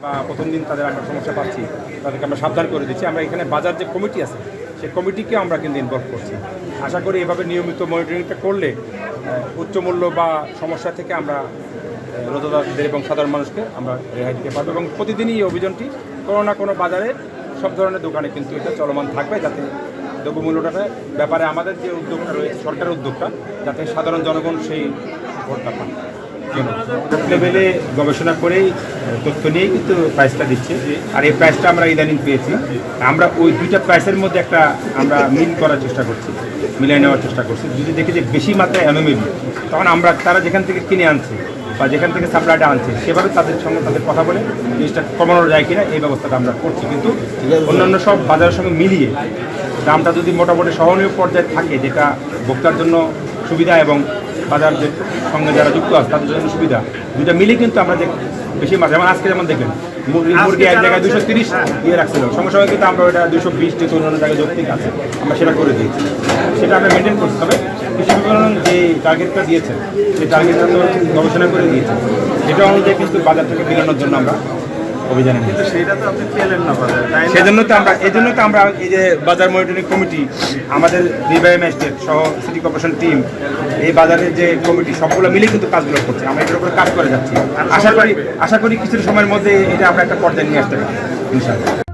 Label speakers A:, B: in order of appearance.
A: বা প্রথম দিন তাদের আমরা সমস্যা পাচ্ছি তাদেরকে আমরা সাবধান করে দিচ্ছি। আমরা এখানে বাজার যে কমিটি আছে সেই কমিটিকে আমরা কিন্তু ইনভলভ করছি। আশা করি এভাবে নিয়মিত মনিটরিংটা করলে আহ, উচ্চ মূল্য বা সমস্যা থেকে আমরা রোজাদারদের এবং সাধারণ মানুষকে আমরা রেহাই দিতে পারব এবং প্রতিদিনই এই অভিযানটি কোনো না কোনো বাজারে সব ধরনের দোকানে কিন্তু এটা চলমান থাকবে যাতে দ্রব্যমূল্যটা ব্যাপারে আমাদের যে উদ্যোগটা রয়েছে সরকারের উদ্যোগটা যাতে সাধারণ জনগণ সেই ভোটটা পান লেভেলে গবেষণা করেই তথ্য নিয়েই কিন্তু প্রাইসটা দিচ্ছে। আর এই প্রাইসটা আমরা ইদানিং পেয়েছি। আমরা ওই দুইটা প্রাইসের মধ্যে একটা আমরা মিল করার চেষ্টা করছি মিলিয়ে নেওয়ার চেষ্টা করছি। যদি দেখি যে বেশি মাত্রায় অ্যানোমেলি তখন আমরা তারা যেখান থেকে কিনে আনছে বা যেখান থেকে সাপ্লাইটা আনছে সেভাবে তাদের সঙ্গে তাদের কথা বলে জিনিসটা কমানো যায় কিনা এই ব্যবস্থাটা আমরা করছি। কিন্তু অন্যান্য সব বাজারের সঙ্গে মিলিয়ে দামটা যদি মোটামুটি সহনীয় পর্যায়ে থাকে, যেটা ভোক্তার জন্য সুবিধা এবং বাজার যে সঙ্গে যারা যুক্ত আছে তাদের জন্য সুবিধা। দুইটা মিলে কিন্তু আমরা যে বেশি মাছ যেমন আজকে যেমন দেখবেন মুরগি এক জায়গায় দুশো তিরিশ দিয়ে রাখছিল। সঙ্গে সঙ্গে কিন্তু আমরা ওটা দুশো বিশ থেকে অন্যান্য জায়গায় যৌক্তিক আছে আমরা সেটা করে দিয়েছি। সেটা আমরা মেনটেন করতে হবে কৃষি বিপণন যে টার্গেটটা দিয়েছে সেই টার্গেটটা তো গবেষণা করে দিয়েছে। সেটা অনুযায়ী কিন্তু বাজার থেকে বেরোনোর জন্য আমরা অভিযানে
B: সেটা তো আপনি পেলেন না?
A: সেজন্য তো আমরা এই জন্য তো আমরা এই যে বাজার মনিটরিং কমিটি আমাদের নির্বাহী ম্যাজিস্ট্রেট সহ সিটি কর্পোরেশন টিম এই বাজারের যে কমিটি সবগুলো মিলে কিন্তু কাজগুলো করছে। আমরা এটার উপরে কাজ করে যাচ্ছি। আশা করি আশা করি কিছু সময়ের মধ্যে এটা আমরা একটা পর্যায়ে নিয়ে আসতে পারি ইনশাআল্লাহ।